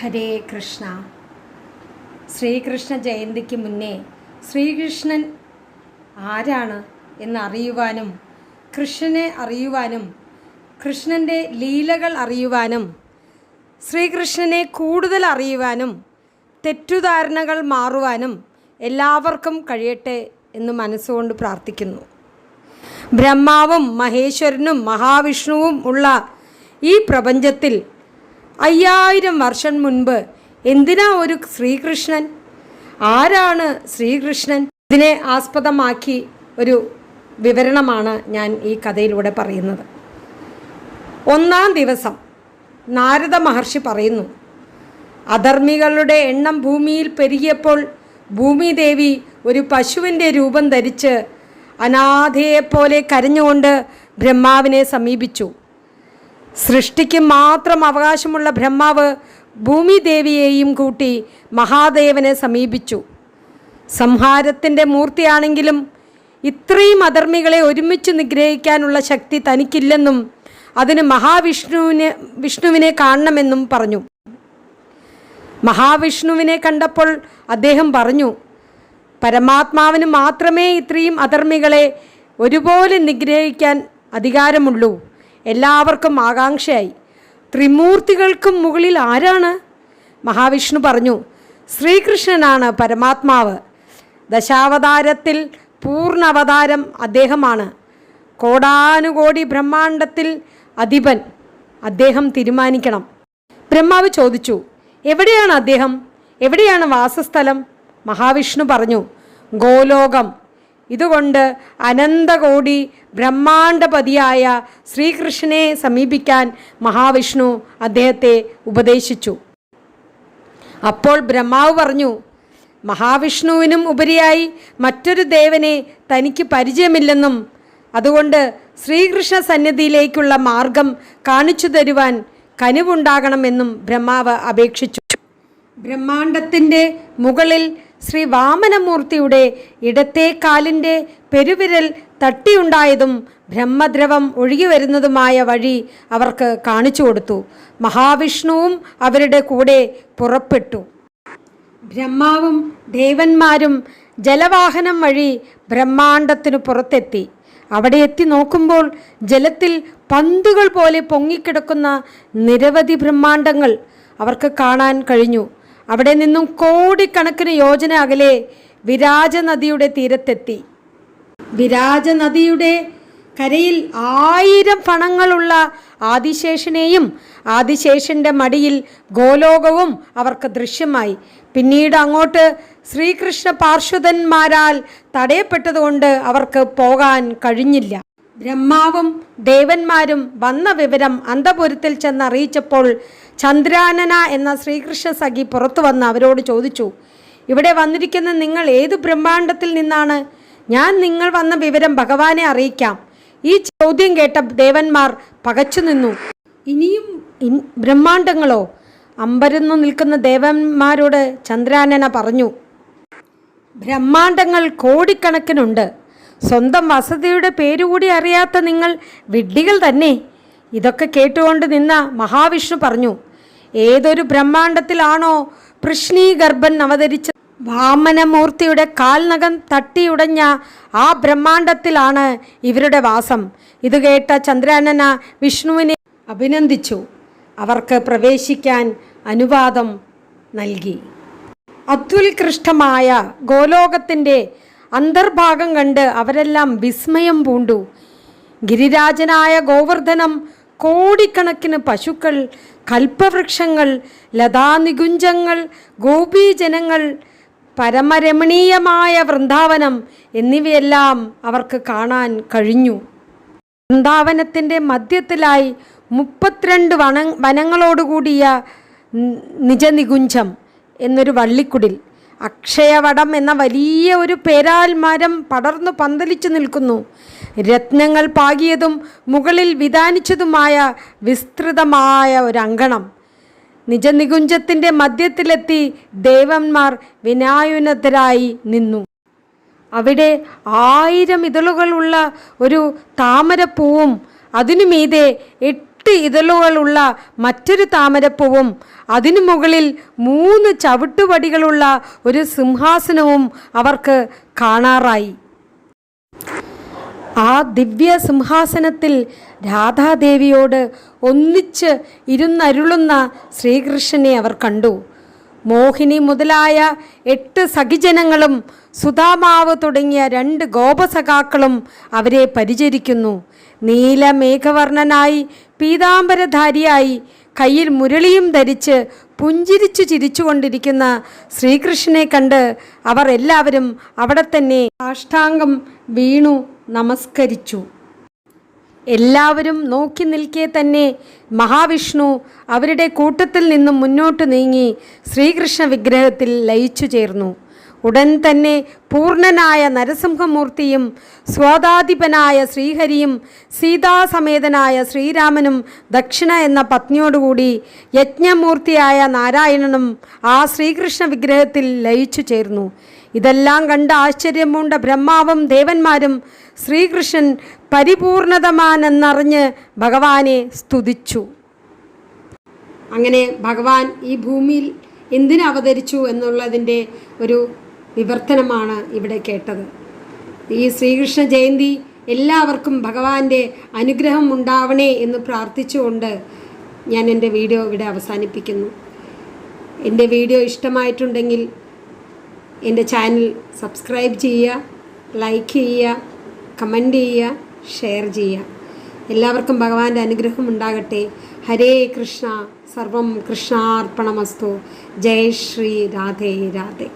ഹരേ കൃഷ്ണ. ശ്രീകൃഷ്ണ ജയന്തിക്ക് മുന്നേ ശ്രീകൃഷ്ണൻ ആരാണ് എന്നറിയുവാനും കൃഷ്ണനെ അറിയുവാനും കൃഷ്ണന്റെ ലീലകൾ അറിയുവാനും ശ്രീകൃഷ്ണനെ കൂടുതൽ അറിയുവാനും തെറ്റുധാരണകൾ മാറുവാനും എല്ലാവർക്കും കഴിയട്ടെ എന്ന് മനസ്സുകൊണ്ട് പ്രാർത്ഥിക്കുന്നു. ബ്രഹ്മാവും മഹേശ്വരനും മഹാവിഷ്ണുവും ഉള്ള ഈ പ്രപഞ്ചത്തിൽ അയ്യായിരം വർഷം മുൻപ് എന്തിനാ ഒരു ശ്രീകൃഷ്ണൻ? ആരാണ് ശ്രീകൃഷ്ണൻ? ഇതിനെ ആസ്പദമാക്കി ഒരു വിവരണമാണ് ഞാൻ ഈ കഥയിലൂടെ പറയുന്നത്. ഒന്നാം ദിവസം നാരദ മഹർഷി പറയുന്നു അധർമ്മികളുടെ എണ്ണം ഭൂമിയിൽ പെരുകിയപ്പോൾ ഭൂമിദേവി ഒരു പശുവിന്റെ രൂപം ധരിച്ച് അനാഥയെപ്പോലെ കരഞ്ഞുകൊണ്ട് ബ്രഹ്മാവിനെ സമീപിച്ചു. സൃഷ്ടിക്ക് മാത്രം അവകാശമുള്ള ബ്രഹ്മാവ് ഭൂമിദേവിയെയും കൂട്ടി മഹാദേവനെ സമീപിച്ചു. സംഹാരത്തിന്റെ മൂർത്തിയാണെങ്കിലും ഇത്രയും അധർമ്മികളെ ഒരുമിച്ച് നിഗ്രഹിക്കാനുള്ള ശക്തി തനിക്കില്ലെന്നും അതിന് മഹാവിഷ്ണുവിനെ വിഷ്ണുവിനെ കാണണമെന്നും പറഞ്ഞു. മഹാവിഷ്ണുവിനെ കണ്ടപ്പോൾ അദ്ദേഹം പറഞ്ഞു പരമാത്മാവിന് മാത്രമേ ഇത്രയും അധർമ്മികളെ ഒരുപോലെ നിഗ്രഹിക്കാൻ അധികാരമുള്ളൂ. എല്ലാവർക്കും ആകാംക്ഷയായി. ത്രിമൂർത്തികൾക്കും മുകളിൽ ആരാണ്? മഹാവിഷ്ണു പറഞ്ഞു ശ്രീകൃഷ്ണനാണ് പരമാത്മാവ്. ദശാവതാരത്തിൽ പൂർണ അവതാരം അദ്ദേഹമാണ്. കോടാനുകോടി ബ്രഹ്മാണ്ടത്തിൽ അധിപൻ. അദ്ദേഹം തീരുമാനിക്കണം. ബ്രഹ്മാവ് ചോദിച്ചു എവിടെയാണ് അദ്ദേഹം? എവിടെയാണ് വാസസ്ഥലം? മഹാവിഷ്ണു പറഞ്ഞു ഗോലോകം. ഇതുകൊണ്ട് അനന്തകോടി ബ്രഹ്മാണ്ഡപതിയായ ശ്രീകൃഷ്ണനെ സമീപിക്കാൻ മഹാവിഷ്ണു അദ്ദേഹത്തെ ഉപദേശിച്ചു. അപ്പോൾ ബ്രഹ്മാവ് പറഞ്ഞു മഹാവിഷ്ണുവിനും ഉപരിയായി മറ്റൊരു ദേവനെ തനിക്ക് പരിചയമില്ലെന്നും അതുകൊണ്ട് ശ്രീകൃഷ്ണ സന്നിധിയിലേക്കുള്ള മാർഗം കാണിച്ചു തരുവാൻ കനിവുണ്ടാകണമെന്നും ബ്രഹ്മാവ് അപേക്ഷിച്ചു. ബ്രഹ്മാണ്ടത്തിന്റെ മുകളിൽ ശ്രീ വാമനമൂർത്തിയുടെ ഇടത്തെ കാലിന്റെ പെരുവിരൽ തട്ടിയുണ്ടായതും ബ്രഹ്മദ്രവം ഒഴുകി വരുന്നതുമായ വഴി അവർക്ക് കാണിച്ചു കൊടുത്തു. മഹാവിഷ്ണുവും അവരുടെ കൂടെ പുറപ്പെട്ടു. ബ്രഹ്മാവും ദേവന്മാരും ജലവാഹനം വഴി ബ്രഹ്മാണ്ടത്തിനു പുറത്തെത്തി. അവിടെ എത്തി നോക്കുമ്പോൾ ജലത്തിൽ പന്തുകൾ പോലെ പൊങ്ങിക്കിടക്കുന്ന നിരവധി ബ്രഹ്മാണ്ടങ്ങൾ അവർക്ക് കാണാൻ കഴിഞ്ഞു. അവിടെ നിന്നും കോടിക്കണക്കിന് യോജന അകലെ വിരാജ നദിയുടെ തീരത്തെത്തി. വിരാജ നദിയുടെ കരയിൽ ആയിരം ഫണങ്ങളുള്ള ആദിശേഷനെയും ആദിശേഷന്റെ മടിയിൽ ഗോലോകവും അവർക്ക് ദൃശ്യമായി. പിന്നീട് അങ്ങോട്ട് ശ്രീകൃഷ്ണ പാർശ്വതന്മാരാൽ തടയപ്പെട്ടതുകൊണ്ട് അവർക്ക് പോകാൻ കഴിഞ്ഞില്ല. ബ്രഹ്മാവും ദേവന്മാരും വന്ന വിവരം അന്തപുരത്തിൽ ചെന്ന് അറിയിച്ചപ്പോൾ ചന്ദ്രാനന എന്ന ശ്രീകൃഷ്ണ സഖി പുറത്തു വന്ന് അവരോട് ചോദിച്ചു ഇവിടെ വന്നിരിക്കുന്ന നിങ്ങൾ ഏത് ബ്രഹ്മാണ്ടത്തിൽ നിന്നാണ്? ഞാൻ നിങ്ങൾ വന്ന വിവരം ഭഗവാനെ അറിയിക്കാം. ഈ ചോദ്യം കേട്ട ദേവന്മാർ പകച്ചു നിന്നു. ഇനിയും ബ്രഹ്മാണ്ടങ്ങളോ അമ്പരന്നു നിൽക്കുന്ന ദേവന്മാരോട് ചന്ദ്രാനന പറഞ്ഞു ബ്രഹ്മാണ്ടങ്ങൾ കോടിക്കണക്കിനുണ്ട്. സ്വന്തം വസതിയുടെ പേരുകൂടി അറിയാത്ത നിങ്ങൾ വിഡ്ഢികൾ തന്നെ. ഇതൊക്കെ കേട്ടുകൊണ്ട് നിന്ന മഹാവിഷ്ണു പറഞ്ഞു ഏതൊരു ബ്രഹ്മാണ്ടത്തിലാണോ പൃഷ്ണീഗർഭൻ അവതരിച്ച വാമനമൂർത്തിയുടെ കാൽനകം തട്ടിയുടഞ്ഞ ആ ബ്രഹ്മാണ്ടത്തിലാണ് ഇവരുടെ വാസം. ഇത് കേട്ട ചന്ദ്രാനന വിഷ്ണുവിനെ അഭിനന്ദിച്ചു. അവർക്ക് പ്രവേശിക്കാൻ അനുവാദം നൽകി. അത്യുൽകൃഷ്ടമായ ഗോലോകത്തിന്റെ അന്തർഭാഗം കണ്ട് അവരെല്ലാം വിസ്മയം പൂണ്ടു. ഗിരിരാജനായ ഗോവർദ്ധനം കോടിക്കണക്കിന് പശുക്കൾ കൽപ്പവൃക്ഷങ്ങൾ ലതാനികുഞ്ചങ്ങൾ ഗോപീജനങ്ങൾ പരമരമണീയമായ വൃന്ദാവനം എന്നിവയെല്ലാം അവർക്ക് കാണാൻ കഴിഞ്ഞു. വൃന്ദാവനത്തിന്റെ മധ്യത്തിലായി മുപ്പത്തിരണ്ട് വന വനങ്ങളോടുകൂടിയ നിജനികുഞ്ചം എന്നൊരു വള്ളിക്കുടിൽ അക്ഷയവടം എന്ന വലിയ ഒരു പേരാൽ മരം പടർന്നു പന്തലിച്ചു നിൽക്കുന്നു. രത്നങ്ങൾ പാകിയതും മുകളിൽ വിധാനിച്ചതുമായ വിസ്തൃതമായ ഒരു അങ്കണം നിജനികുഞ്ചത്തിന്റെ മധ്യത്തിലെത്തി ദേവന്മാർ വിനായുനതരായി നിന്നു. അവിടെ ആയിരം ഇതളുകളുള്ള ഒരു താമരപ്പൂവും അതിനുമീതെ എട്ട് എട്ട് ഇതളുകളുള്ള മറ്റൊരു താമരപ്പൂവും അതിനു മുകളിൽ മൂന്ന് ചവിട്ടുപടികളുള്ള ഒരു സിംഹാസനവും അവർക്ക് കാണാറായി. ആ ദിവ്യ സിംഹാസനത്തിൽ രാധാദേവിയോട് ഒന്നിച്ച് ഇരുന്നരുളുന്ന ശ്രീകൃഷ്ണനെ അവർ കണ്ടു. മോഹിനി മുതലായ എട്ട് സഖിജനങ്ങളും സുധാമാവ് തുടങ്ങിയ രണ്ട് ഗോപസഖാക്കളും അവരെ പരിചരിക്കുന്നു. നീലമേഘവർണനായി പീതാംബരധാരിയായി കയ്യിൽ മുരളിയും ധരിച്ച് പുഞ്ചിരിച്ചു ചിരിച്ചുകൊണ്ടിരിക്കുന്ന ശ്രീകൃഷ്ണനെ കണ്ട് അവർ എല്ലാവരും അവിടെ തന്നെ സാഷ്ടാംഗം വീണു നമസ്കരിച്ചു. എല്ലാവരും നോക്കി നിൽക്കെ തന്നെ മഹാവിഷ്ണു അവരുടെ കൂട്ടത്തിൽ നിന്നും മുന്നോട്ട് നീങ്ങി ശ്രീകൃഷ്ണ വിഗ്രഹത്തിൽ ലയിച്ചു ചേർന്നു. ഉടൻ തന്നെ പൂർണനായ നരസിംഹമൂർത്തിയും സ്വാതാധിപനായ ശ്രീഹരിയും സീതാസമേതനായ ശ്രീരാമനും ദക്ഷിണ എന്ന പത്നിയോടുകൂടി യജ്ഞമൂർത്തിയായ നാരായണനും ആ ശ്രീകൃഷ്ണ വിഗ്രഹത്തിൽ ലയിച്ചു ചേർന്നു. ഇതെല്ലാം കണ്ട് ആശ്ചര്യം പൂണ്ട ബ്രഹ്മാവും ദേവന്മാരും ശ്രീകൃഷ്ണൻ പരിപൂർണതമാനെന്നറിഞ്ഞ് ഭഗവാനെ സ്തുതിച്ചു. അങ്ങനെ ഭഗവാൻ ഈ ഭൂമിയിൽ എന്തിനവതരിച്ചു എന്നുള്ളതിന്റെ ഒരു വിവർത്തനമാണ് ഇവിടെ കേട്ടത്. ഈ ശ്രീകൃഷ്ണ ജയന്തി എല്ലാവർക്കും ഭഗവാന്റെ അനുഗ്രഹം ഉണ്ടാവണേ എന്ന് പ്രാർത്ഥിച്ചുകൊണ്ട് ഞാൻ എന്റെ വീഡിയോ ഇവിടെ അവസാനിപ്പിക്കുന്നു. എന്റെ വീഡിയോ ഇഷ്ടമായിട്ടുണ്ടെങ്കിൽ എന്റെ ചാനൽ സബ്സ്ക്രൈബ് ചെയ്യുക ലൈക്ക് ചെയ്യുക കമന്റ് ചെയ്യുക ഷെയർ ചെയ്യുക. എല്ലാവർക്കും ഭഗവാന്റെ അനുഗ്രഹം ഉണ്ടാകട്ടെ. ഹരേ കൃഷ്ണ. സർവം കൃഷ്ണാർപ്പണമസ്തു. ജയ ശ്രീ രാധേ രാധേ.